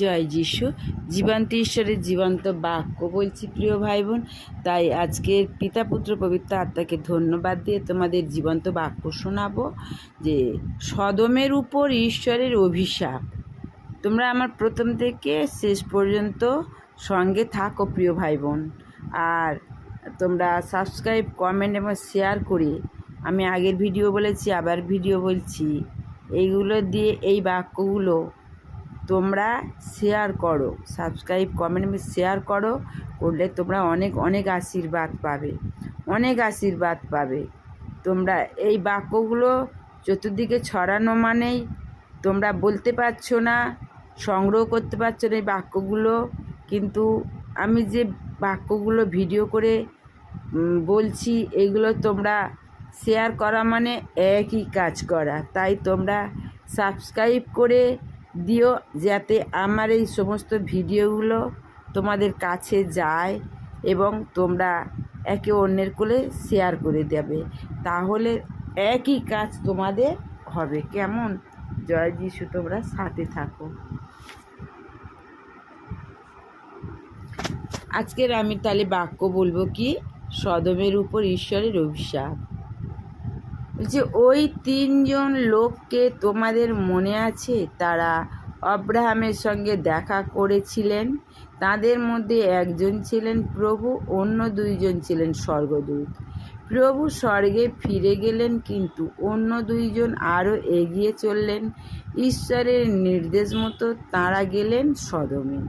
জয় যিশু। জীবন্ত ঈশ্বরের জীবন্ত বাক্য বলছি প্রিয় ভাই বোন তাই আজকের পিতা পুত্র পবিত্র আত্মাকে ধন্যবাদ দিয়ে তোমাদের জীবন্ত বাক্য শোনাবো যে সদমের উপর ঈশ্বরের অভিশাপ। তোমরা আমার প্রথম থেকে শেষ পর্যন্ত সঙ্গে থাকো প্রিয় ভাই বোন আর তোমরা সাবস্ক্রাইব কমেন্ট এবং শেয়ার করে আমি আগের ভিডিও বলেছি, আবার ভিডিও বলছি। এইগুলো দিয়ে এই বাক্যগুলো তোমরা শেয়ার করো সাবস্ক্রাইব কমেন্ট শেয়ার করো, করলে তোমরা অনেক অনেক আশীর্বাদ পাবে, অনেক আশীর্বাদ পাবে। তোমরা এই বাক্যগুলো চতুর্দিকে ছড়ানো মানেই তোমরা বলতে পারছ না, সংগ্রহ করতে পারছ না এই বাক্যগুলো, কিন্তু আমি যে বাক্যগুলো ভিডিও করে বলছি, এগুলো তোমরা শেয়ার করা মানে একই কাজ করা। তাই তোমরা সাবস্ক্রাইব করে দিও যাতে আমার এই সমস্ত ভিডিওগুলো তোমাদের কাছে যায় এবং তোমরা একে অন্যের কোলে শেয়ার করে দেবে। তাহলে একই কাজ তোমাদের হবে। কেমন? জয় যিশু, তোমরা সাথে থাকো। আজকের আমি তাহলে বাক্য বলব কি? সদমের উপর ঈশ্বরের অভিশাপ। বলছে ওই তিনজন লোককে তোমাদের মনে আছে? তারা অব্রাহামের সঙ্গে দেখা করেছিলেন। তাদের মধ্যে একজন ছিলেন প্রভু, অন্য দুইজন ছিলেন স্বর্গদূত। প্রভু স্বর্গে ফিরে গেলেন, কিন্তু অন্য দুইজন আরও এগিয়ে চললেন। ঈশ্বরের নির্দেশ মতো তাঁরা গেলেন সদমে।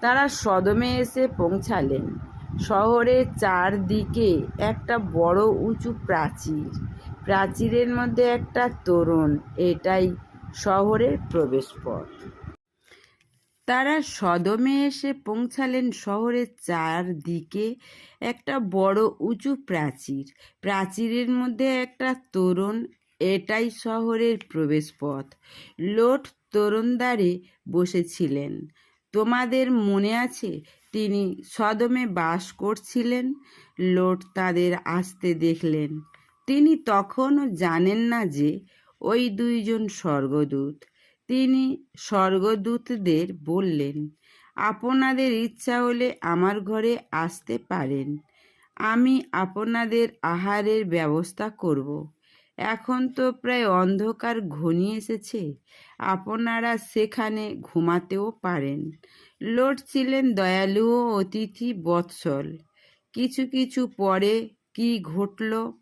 তারা সদমে এসে পৌঁছালেন। শহরের চারদিকে একটা বড় উঁচু প্রাচীর। প্রাচীরের মধ্যে একটা তোরণ, এটাই শহরের প্রবেশপথ। তারা সদমে এসে পৌঁছালেন শহরের চারদিকে একটা বড় উঁচু প্রাচীর। প্রাচীরের মধ্যে একটা তোরণ, এটাই শহরের প্রবেশপথ। লোট তোরণদ্বারে বসেছিলেন। তোমাদের মনে আছে, তিনি সদমে বাস করছিলেন? লোট তাদের আসতে দেখলেন। তিনি তখনও জানেন না যে ওই দুইজন স্বর্গদূত। তিনি স্বর্গদূতদের বললেন, আপনাদের ইচ্ছা হলে আমার ঘরে আসতে পারেন। আমি আপনাদের আহারের ব্যবস্থা করব। এখন তো প্রায় অন্ধকার ঘনিয়ে এসেছে। আপনারা সেখানে ঘুমাতেও পারেন। লোট ছিলেন দয়ালু অতিথি বৎসল। কিছু কিছু পরে কি ঘটল?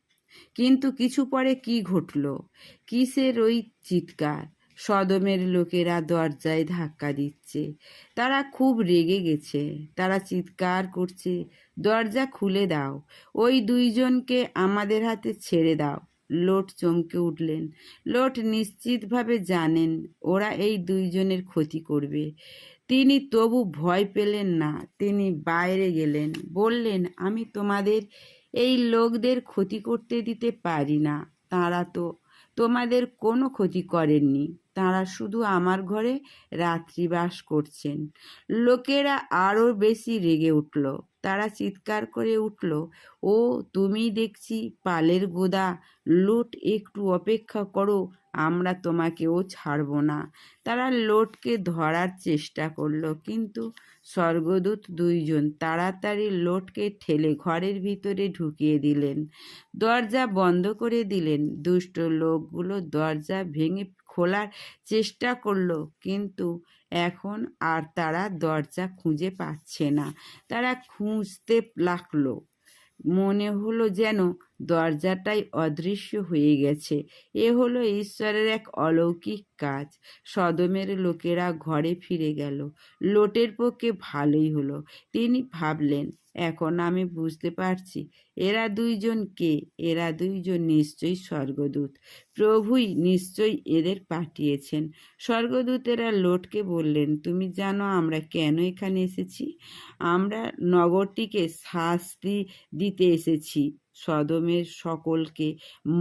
কিন্তু কিছু পরে কি ঘটল? কিসের ওই চিৎকার? সদমের লোকেরা দরজায় ধাক্কা দিচ্ছে। তারা খুব রেগে গেছে। তারা চিৎকার করছে, দরজা খুলে দাও। ওই দুইজনকে আমাদের হাতে ছেড়ে দাও। লোট চমকে উঠলেন। লোট নিশ্চিতভাবে জানেন ওরা এই দুইজনের ক্ষতি করবে। তিনি তবু ভয় পেলেন না। তিনি বাইরে গেলেন। বললেন, আমি তোমাদের এই লোকদের ক্ষতি করতে দিতে পারি না। তারা তো তোমাদের কোনো ক্ষতি করেননি। তারা শুধু আমার ঘরে রাত্রিবাস করছেন। লোকেরা আরও বেশি রেগে উঠল। তারা চিৎকার করে উঠল, ও তুমি দেখছি পালের গোদা। লুট, একটু অপেক্ষা করো। আমরা তোমাকেও ছাড়ব না। তারা লোটকে ধরার চেষ্টা করল, কিন্তু স্বর্গদূত দুইজন তাড়াতাড়ি লোটকে ঠেলে ঘরের ভিতরে ঢুকিয়ে দিলেন। দরজা বন্ধ করে দিলেন। দুষ্ট লোকগুলো দরজা ভেঙে খোলার চেষ্টা করল, কিন্তু এখন আর তারা দরজা খুঁজে পাচ্ছে না। তারা খুঁজতে লাগল। মনে হলো যেন দরজাটাই অদৃশ্য হয়ে গেছে। এ হলো ঈশ্বরের এক অলৌকিক কাজ। সদমের লোকেরা ঘরে ফিরে গেল। লোটের পক্ষে ভালোই হলো। তিনি ভাবলেন, এখন আমি বুঝতে পারছি, এরা দুইজন কে? এরা দুইজন নিশ্চয়ই স্বর্গদূত। প্রভুই নিশ্চয়ই এদের পাঠিয়েছেন। স্বর্গদূতেরা লোটকে বললেন, তুমি জানো আমরা কেন এখানে এসেছি? আমরা নগরটিকে শাস্তি দিতে এসেছি। সদমের সকলকে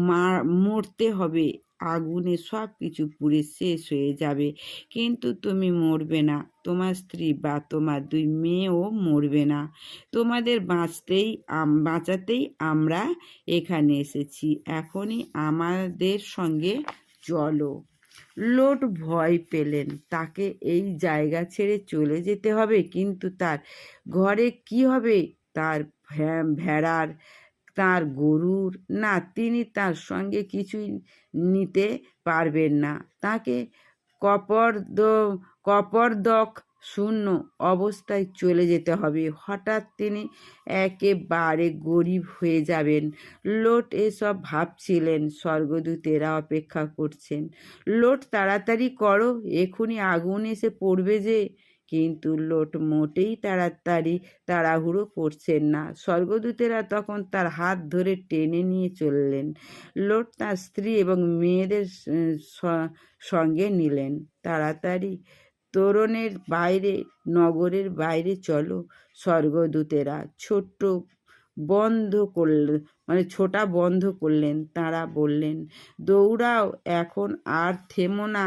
মার মরতে হবে। আগুনে সব কিছু পুড়ে শেষ হয়ে যাবে। কিন্তু তুমি মরবে না। তোমার স্ত্রী বা তোমার দুই মেয়েও মরবে না। তোমাদের বাঁচতেই বাঁচাতেই আমরা এখানে এসেছি। এখনই আমাদের সঙ্গে চলো। লোট ভয় পেলেন। তাকে এই জায়গা ছেড়ে চলে যেতে হবে। কিন্তু তার ঘরে কি হবে? তার ভেড়ার তার গরুর, না, তিনি তার সঙ্গে কিছুই নিতে পারবেন না। তাকে কপর্দ, কপর্দক শূন্য অবস্থায় চলে যেতে হবে। হঠাৎ তিনি একেবারে গরিব হয়ে যাবেন। লোট এসব ভাবছিলেন স্বর্গদূতেরা অপেক্ষা করছেন। লোট, তাড়াতাড়ি করো এখনই আগুন এসে পড়বে যে কিন্তু লোট মোটেই তাড়াতাড়ি তাড়াহুড়ো করছেন না। স্বর্গদূতেরা তখন তার হাত ধরে টেনে নিয়ে চললেন। লোট তার স্ত্রী এবং মেয়েদের সঙ্গে নিলেন। তাড়াতাড়ি তোরণের বাইরে, নগরের বাইরে চলো স্বর্গদূতেরা। ছোট্ট বন্ধ করল মানে ছোটা বন্ধ করলেন। তারা বললেন, দৌড়াও, এখন আর থেমো না,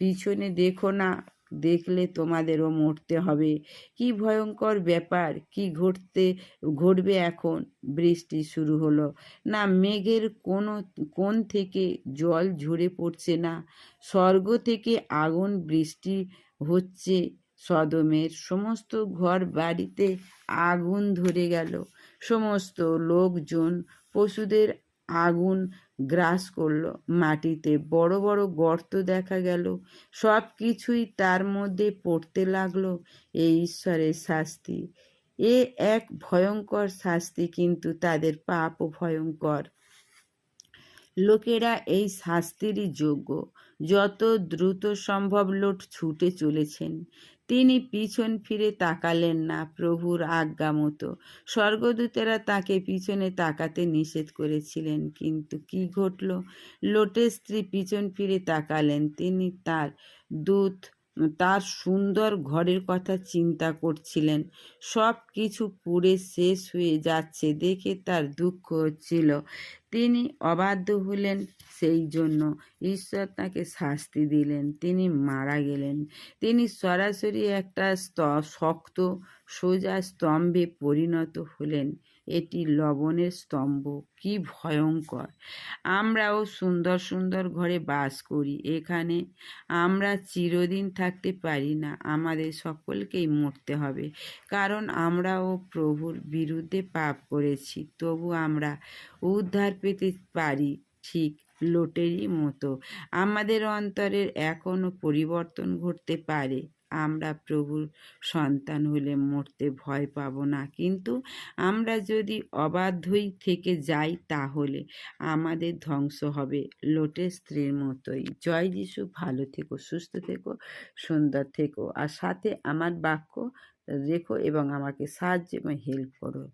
পিছনে দেখো না দেখলে তোমাদেরও মরতে হবে। কি ভয়ঙ্কর ব্যাপার, কি ঘটতে, ঘটবে এখন? বৃষ্টি শুরু হলো। না, মেঘের কোনো, কোণ থেকে জল ঝরে পড়ছে না। স্বর্গ থেকে আগুন, বৃষ্টি হচ্ছে সদমের। সমস্ত ঘর বাড়িতে আগুন ধরে গেল। সমস্ত লোকজন, পশুদের আগুন গ্রাস করল মাটিতে। বড় বড় গর্ত দেখা গেল। সব কিছুই তার মধ্যে পড়তে লাগল এই ঈশ্বরের শাস্তি। এ এক ভয়ঙ্কর শাস্তি কিন্তু তাদের পাপও ভয়ঙ্কর। লোকেরা এই শাস্তিরই যোগ্য। যত দ্রুত সম্ভব লোট ছুটে চলেছেন। তিনি পিছন ফিরে তাকালেন না প্রভুর আজ্ঞা মতো। স্বর্গদূতেরা তাকে পিছনে তাকাতে নিষেধ করেছিলেন, কিন্তু কি ঘটল? লোটের স্ত্রী পিছন ফিরে তাকালেন। তিনি তার দূত, তার সুন্দর ঘরের কথা চিন্তা করছিলেন। সব কিছু পুড়ে শেষ হয়ে যাচ্ছে দেখে তার দুঃখ হচ্ছিল। তিনি অবাধ্য হলেন সেই জন্য। ঈশ্বর তাকে শাস্তি দিলেন, তিনি মারা গেলেন। তিনি সরাসরি একটা শক্ত, সোজা স্তম্ভে পরিণত হলেন। এটি লবণের স্তম্ভ, কি ভয়ঙ্কর। আমরাও সুন্দর সুন্দর ঘরে বাস করি। এখানে আমরা চিরদিন থাকতে পারি না, আমাদের সকলকেই মরতে হবে। কারণ আমরাও প্রভুর বিরুদ্ধে পাপ করেছি, তবু আমরা উদ্ধার পেতে পারি ঠিক লোটেরই মতো। আমাদের অন্তরের এখনও পরিবর্তন ঘটতে পারে। আমরা প্রভুর সন্তান হলে মরতে ভয় পাব না। কিন্তু আমরা যদি অবাধ্যই থেকে যাই তাহলে আমাদের ধ্বংস হবে লোটের স্ত্রীর মতোই। জয় যিশু, ভালো থেকো, সুস্থ থেকো, সুন্দর থেকো। আর সাথে আমার বাক্য রেখো এবং আমাকে সাহায্য এবং হেল্প করো।